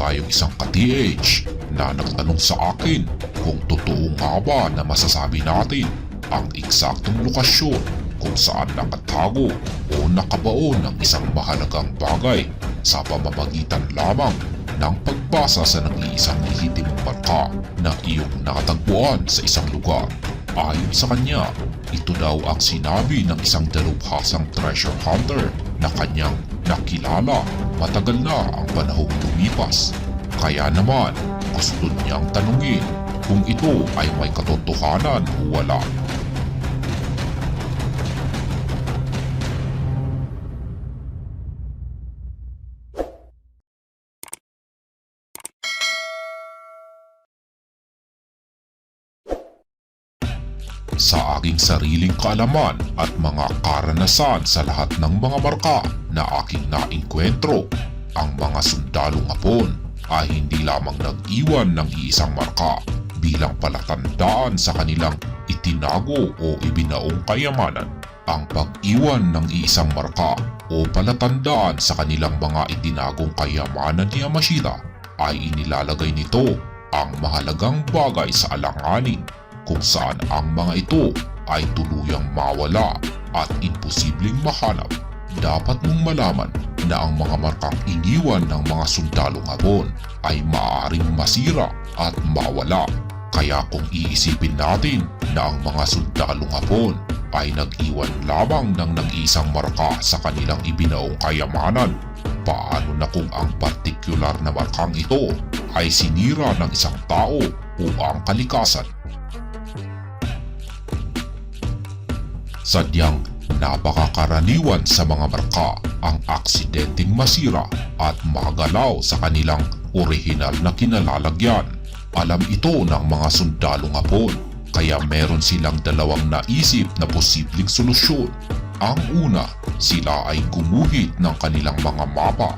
tayong isang ka-TH na nagtanong sa akin kung totoo nga ba na masasabi natin ang eksaktong lokasyon kung saan nakatago o nakabaon ng isang mahalagang bagay sa pamamagitan lamang ng pagbasa sa nag-iisang lehitimong marka na iyong nakatagpuan sa isang lugar. Ayon sa kanya, ito daw ang sinabi ng isang dalubhasang treasure hunter na kanyang nakilala matagal na ang panahong lumipas. Kaya naman, gusto niyang tanungin kung ito ay may katotohanan o wala. Sariling kaalaman at mga karanasan sa lahat ng mga marka na aking nainkwentro, ang mga sundalong hapon ay hindi lamang nag-iwan ng iisang marka bilang palatandaan sa kanilang itinago o ibinaong kayamanan. Ang pag-iwan ng iisang marka o palatandaan sa kanilang mga itinagong kayamanan ni Yamashita ay inilalagay nito ang mahalagang bagay sa alanganin kung saan ang mga ito ay tuluyang mawala at imposibleng mahanap. Dapat mong malaman na ang mga markang iniwan ng mga sundalong hapon ay maaaring masira at mawala. Kaya kung iisipin natin na ang mga sundalong hapon ay nag-iwan lamang ng nag-iisang marka sa kanilang ibinaong kayamanan, paano na kung ang partikular na markang ito ay sinira ng isang tao o ang kalikasan? Sadyang napakakaraniwan sa mga marka ang aksidenteng masira at magalaw sa kanilang orihinal na kinalalagyan. Alam ito ng mga sundalong hapon kaya meron silang dalawang naisip na posibleng solusyon. Ang una, sila ay gumuhit ng kanilang mga mapa.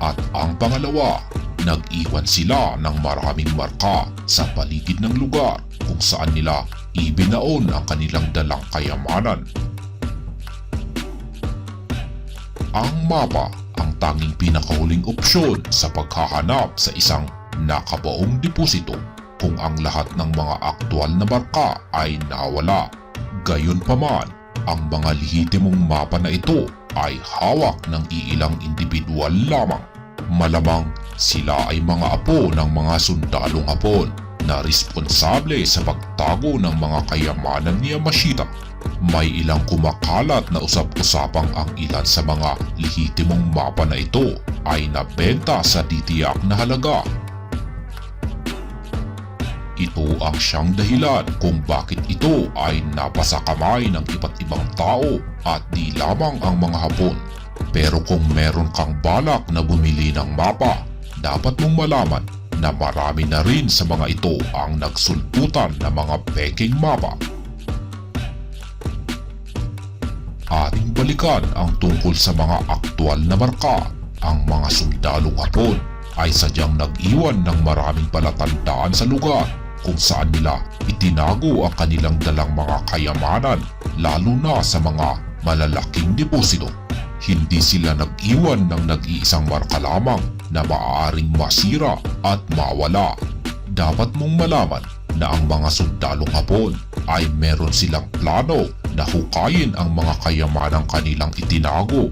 At ang pangalawa, nag-iwan sila ng maraming marka sa paligid ng lugar kung saan nila ibinaon ang kanilang dalang kayamanan. Ang mapa ang tanging pinakahuling opsyon sa paghahanap sa isang nakabaong deposito kung ang lahat ng mga aktwal na marka ay nawala. Gayunpaman, ang mga lehitimong mapa na ito ay hawak ng iilang individual lamang. Malamang sila ay mga apo ng mga sundalong hapon na responsable sa pagtago ng mga kayamanan ni Yamashita. May ilang kumakalat na usap-usapang ang ilan sa mga lehitimong mapa na ito ay nabenta sa titiyak na halaga. Ito ang siyang dahilan kung bakit ito ay napasa kamay ng iba't ibang tao at di lamang ang mga hapon. Pero kung meron kang balak na bumili ng mapa, dapat mong malaman na marami na rin sa mga ito ang nagsulputan ng mga peking mapa. Ating balikan ang tungkol sa mga aktwal na marka. Ang mga sundalong hapon ay sadyang nag-iwan ng maraming palatandaan sa lugar kung saan nila itinago ang kanilang dalang mga kayamanan lalo na sa mga malalaking deposito. Hindi sila nag-iwan ng nag-iisang marka lamang na maaaring masira at mawala. Dapat mong malaman na ang mga sundalong hapon ay meron silang plano na hukayin ang mga kayamanang kanilang itinago.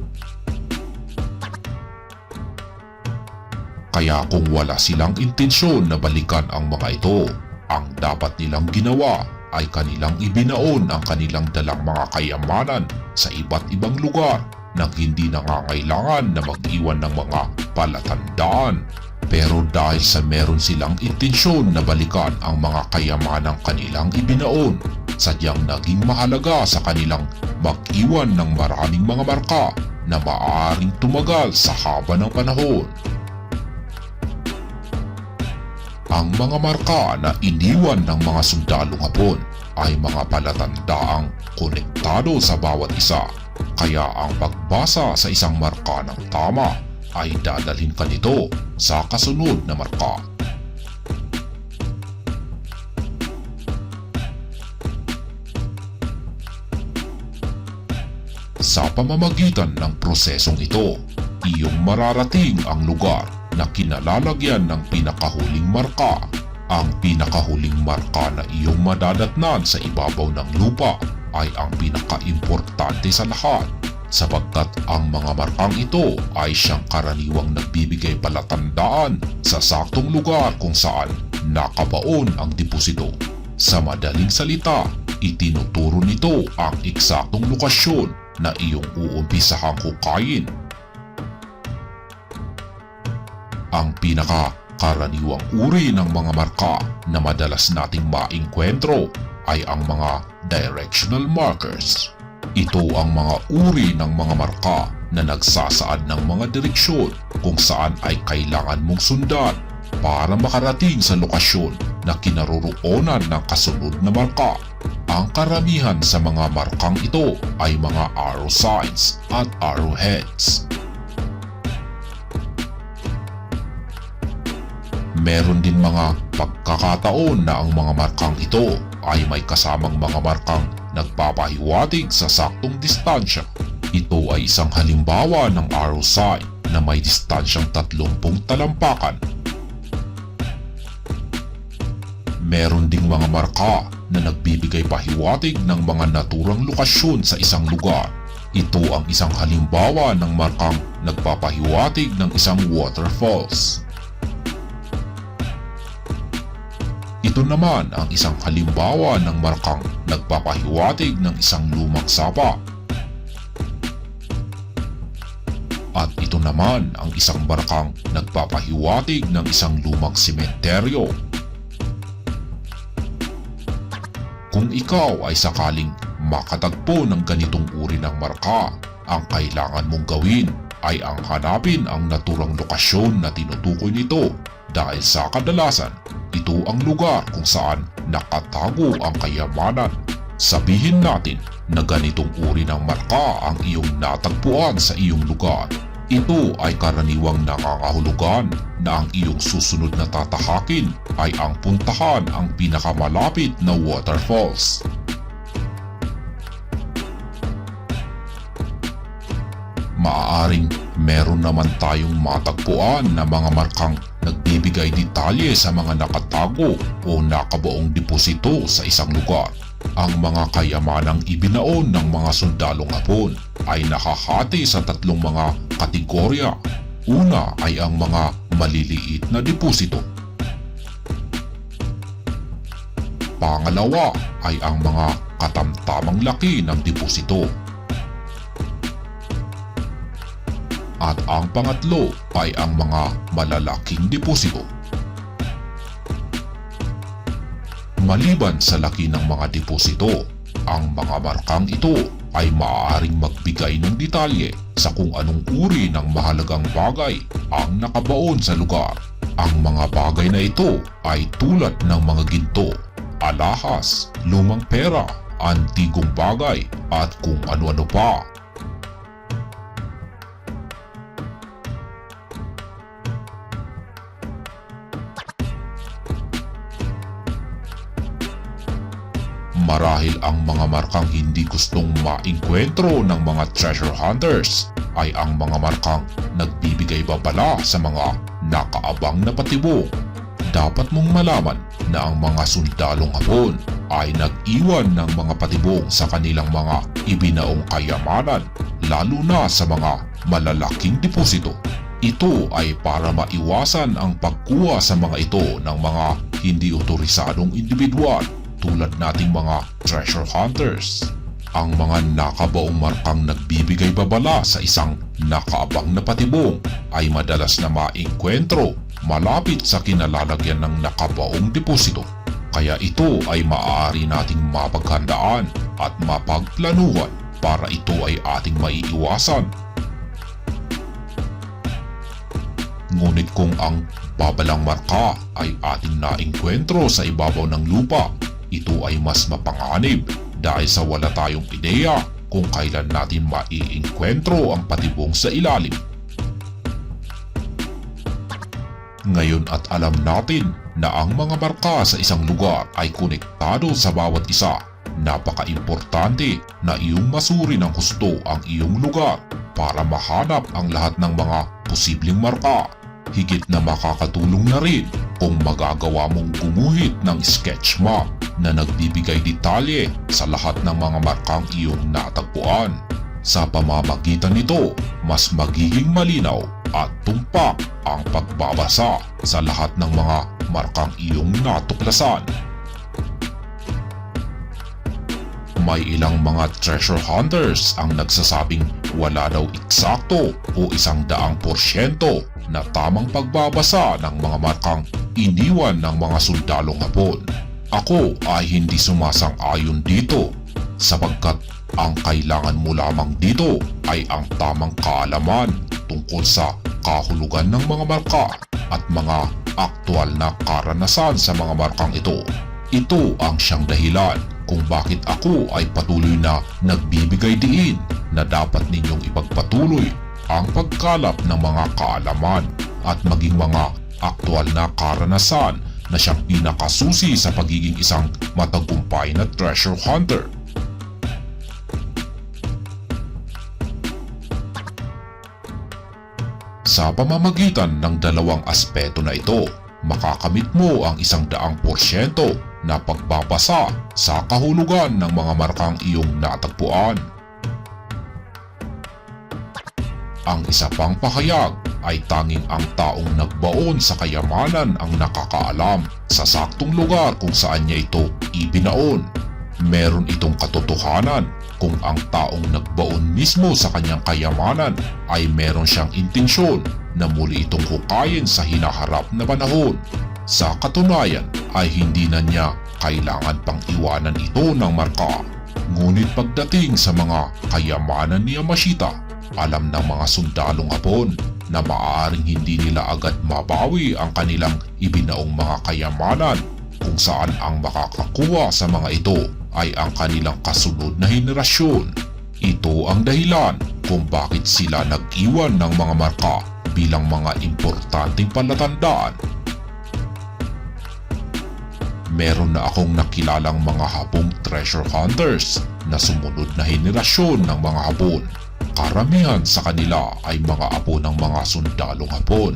Kaya kung wala silang intensyon na balikan ang mga ito, ang dapat nilang ginawa ay kanilang ibinaon ang kanilang dalang mga kayamanan sa iba't ibang lugar nang hindi nangangailangan na mag-iwan ng mga palatandaan. Pero dahil sa meron silang intensyon na balikan ang mga kayamanang kanilang ibinaon, sadyang naging mahalaga sa kanilang mag-iwan ng maraming mga marka na maaaring tumagal sa haba ng panahon. Ang mga marka na iniwan ng mga sundalong hapon ay mga palatandaang konektado sa bawat isa. Kaya ang pagbasa sa isang marka ng tama ay dadalhin ka nito sa kasunod na marka. Sa pamamagitan ng prosesong ito, iyong mararating ang lugar na kinalalagyan ng pinakahuling marka. Ang pinakahuling marka na iyong madadatnan sa ibabaw ng lupa ay ang pinakaimportante sa lahat sapagkat ang mga markang ito ay siyang karaniwang nagbibigay palatandaan sa saktong lugar kung saan nakabaon ang deposito. Sa madaling salita, itinuturo nito ang eksaktong lokasyon na iyong uumpisahang hukayin. Ang pinaka karaniwang uri ng mga marka na madalas nating maengkwentro ay ang mga directional markers. Ito ang mga uri ng mga marka na nagsasaad ng mga direksyon kung saan ay kailangan mong sundan para makarating sa lokasyon na kinaroroonan ng kasunod na marka. Ang karamihan sa mga markang ito ay mga arrow signs at arrowheads. Meron din mga pagkakataon na ang mga markang ito ay may kasamang mga markang nagpapahiwatig sa saktong distansya. Ito ay isang halimbawa ng arrow sign na may distansyang 30 talampakan. Meron ding mga marka na nagbibigay pahiwatig ng mga naturang lokasyon sa isang lugar. Ito ang isang halimbawa ng markang nagpapahiwatig ng isang waterfalls. Ito naman ang isang halimbawa ng markang nagpapahiwatig ng isang lumang sapa. At ito naman ang isang markang nagpapahiwatig ng isang lumang sementeryo. Kung ikaw ay sakaling makatagpo ng ganitong uri ng marka, ang kailangan mong gawin ay ang hanapin ang naturang lokasyon na tinutukoy nito dahil sa kadalasan ito ang lugar kung saan nakatago ang kayamanan. Sabihin natin na ganitong uri ng marka ang iyong natagpuan sa iyong lugar. Ito ay karaniwang nangangahulugan na ang iyong susunod na tatahakin ay ang puntahan ang pinakamalapit na waterfalls. Maaaring meron naman tayong matagpuan na mga markang nagbibigay detalye sa mga nakatago o nakabuong deposito sa isang lugar. Ang mga kayamanang ibinaon ng mga sundalong hapon ay nakahati sa tatlong mga kategorya. Una ay ang mga maliliit na deposito. Pangalawa ay ang mga katamtamang laki ng deposito. At ang pangatlo ay ang mga malalaking deposito. Maliban sa laki ng mga deposito, ang mga markang ito ay maaaring magbigay ng detalye sa kung anong uri ng mahalagang bagay ang nakabaon sa lugar. Ang mga bagay na ito ay tulad ng mga ginto, alahas, lumang pera, antigong bagay at kung ano-ano pa. Marahil ang mga markang hindi gustong maengkwentro ng mga treasure hunters ay ang mga markang nagbibigay babala sa mga nakaabang na patibong. Dapat mong malaman na ang mga sundalong hapon ay nag-iwan ng mga patibong sa kanilang mga ibinaong kayamanan lalo na sa mga malalaking deposito. Ito ay para maiwasan ang pagkuha sa mga ito ng mga hindi otorisadong individual tulad nating mga treasure hunters. Ang mga nakabaong markang nagbibigay babala sa isang nakaabang na patibong ay madalas na maengkwentro malapit sa kinalalagyan ng nakabaong deposito. Kaya ito ay maaari nating mapaghandaan at mapagplanuhan para ito ay ating maiiwasan. Ngunit kung ang babalang marka ay ating naengkwentro sa ibabaw ng lupa ito ay mas mapanganib dahil sa wala tayong ideya kung kailan natin maiengkwentro ang patibong sa ilalim. Ngayon at alam natin na ang mga marka sa isang lugar ay konektado sa bawat isa. Napaka-importante na iyong masuri ng husto ang iyong lugar para mahanap ang lahat ng mga posibleng marka. Higit na makakatulong na rin kung magagawa mong gumuhit ng sketch map na nagbibigay detalye sa lahat ng mga markang iyong natagpuan. Sa pamamagitan nito, mas magiging malinaw at tumpak ang pagbabasa sa lahat ng mga markang iyong natuklasan. May ilang mga treasure hunters ang nagsasabing wala daw eksakto o isang daang porsyento na tamang pagbabasa ng mga markang iniwan ng mga sundalong hapon. Ako ay hindi sumasang-ayon dito sapagkat ang kailangan mo lamang dito ay ang tamang kaalaman tungkol sa kahulugan ng mga marka at mga aktwal na karanasan sa mga markang ito. Ito ang siyang dahilan kung bakit ako ay patuloy na nagbibigay diin na dapat ninyong ipagpatuloy ang pagkalap ng mga kaalaman at maging mga aktwal na karanasan na siyang pinakasusi sa pagiging isang matagumpay na treasure hunter. Sa pamamagitan ng dalawang aspeto na ito, makakamit mo ang isang daang porsyento na pagbabasa sa kahulugan ng mga markang iyong natagpuan. Ang isa pang pahayag ay tanging ang taong nagbaon sa kayamanan ang nakakaalam sa saktong lugar kung saan niya ito ibinaon. Meron itong katotohanan kung ang taong nagbaon mismo sa kanyang kayamanan ay meron siyang intensyon na muli itong hukayin sa hinaharap na panahon. Sa katunayan ay hindi na niya kailangan pang iwanan ito ng marka. Ngunit pagdating sa mga kayamanan ni Yamashita, alam ng mga sundalong hapon na maaaring hindi nila agad mabawi ang kanilang ibinaong mga kayamanan kung saan ang makakakuha sa mga ito ay ang kanilang kasunod na henerasyon. Ito ang dahilan kung bakit sila nag-iwan ng mga marka bilang mga importanteng palatandaan. Meron na akong nakilalang mga hapong treasure hunters na sumunod na henerasyon ng mga hapon. Karamihan sa kanila ay mga apo ng mga sundalong hapon.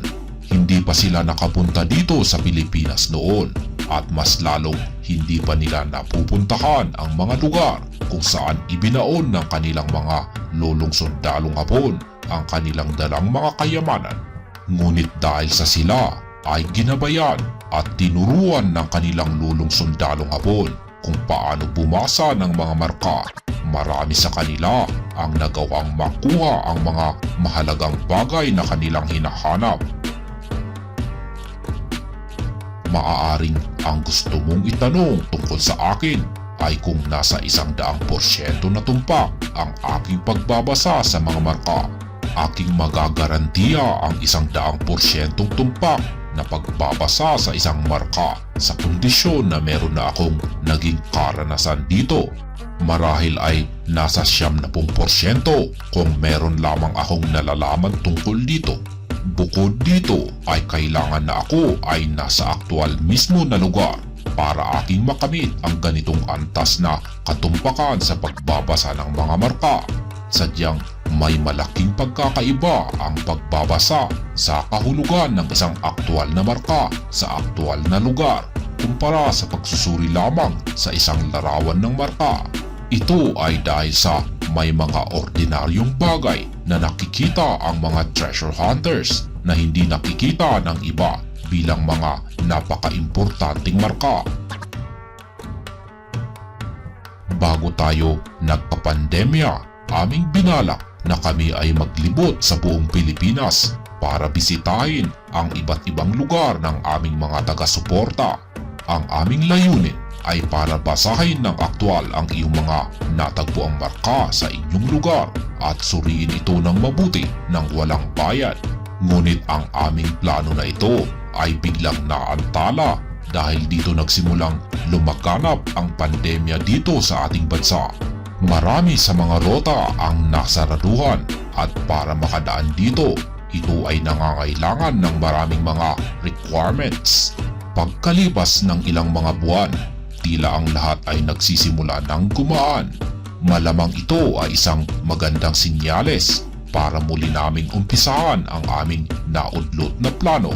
Hindi pa sila nakapunta dito sa Pilipinas noon at mas lalong hindi pa nila napupuntahan ang mga lugar kung saan ibinaon ng kanilang mga lolong sundalong hapon ang kanilang dalang mga kayamanan. Ngunit dahil sa sila ay ginabayan at tinuruan ng kanilang lulong sundalong hapon kung paano bumasa ng mga marka. Marami sa kanila ang nagawang makuha ang mga mahalagang bagay na kanilang hinahanap. Maaaring ang gusto mong itanong tungkol sa akin ay kung nasa isang daang porsyento na tumpak ang aking pagbabasa sa mga marka. Aking magagarantiya ang isang daang porsyentong tumpak na pagbabasa sa isang marka sa kondisyon na meron na akong naging karanasan dito. Marahil ay nasa siyam na pong porsyento kung meron lamang akong nalalaman tungkol dito. Bukod dito ay kailangan na ako ay nasa aktual mismo na lugar para aking makamit ang ganitong antas na katumpakan sa pagbabasa ng mga marka. Sadyang may malaking pagkakaiba ang pagbabasa sa kahulugan ng isang aktwal na marka sa aktwal na lugar kumpara sa pagsusuri lamang sa isang larawan ng marka. Ito ay dahil sa may mga ordinaryong bagay na nakikita ang mga treasure hunters na hindi nakikita ng iba bilang mga napaka-importanting marka. Bago tayo nagpapandemya, aming binalak na kami ay maglibot sa buong Pilipinas para bisitahin ang iba't ibang lugar ng aming mga taga-suporta. Ang aming layunin ay para basahin ng aktwal ang iyong mga natagpuang marka sa inyong lugar at suriin ito ng mabuti ng walang bayad. Ngunit ang aming plano na ito ay biglang naantala dahil dito nagsimulang lumaganap ang pandemya dito sa ating bansa. Marami sa mga rota ang nasaraduhan at para makadaan dito, ito ay nangangailangan ng maraming mga requirements. Pagkalipas ng ilang mga buwan, tila ang lahat ay nagsisimula ng gumaan. Malamang ito ay isang magandang sinyales para muli naming umpisahan ang aming naudlot na plano.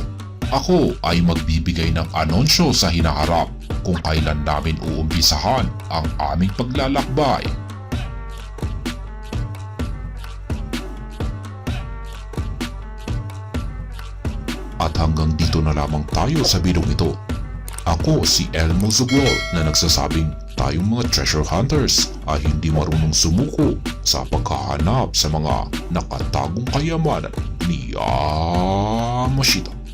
Ako ay magbibigay ng anunsyo sa hinaharap kung kailan namin uumpisahan ang aming paglalakbay. At hanggang dito na lamang tayo sa bidong ito. Ako si Elmo Zugrol na nagsasabing tayong mga treasure hunters ay hindi marunong sumuko sa paghahanap sa mga nakatagong kayamanan ni Yamashita.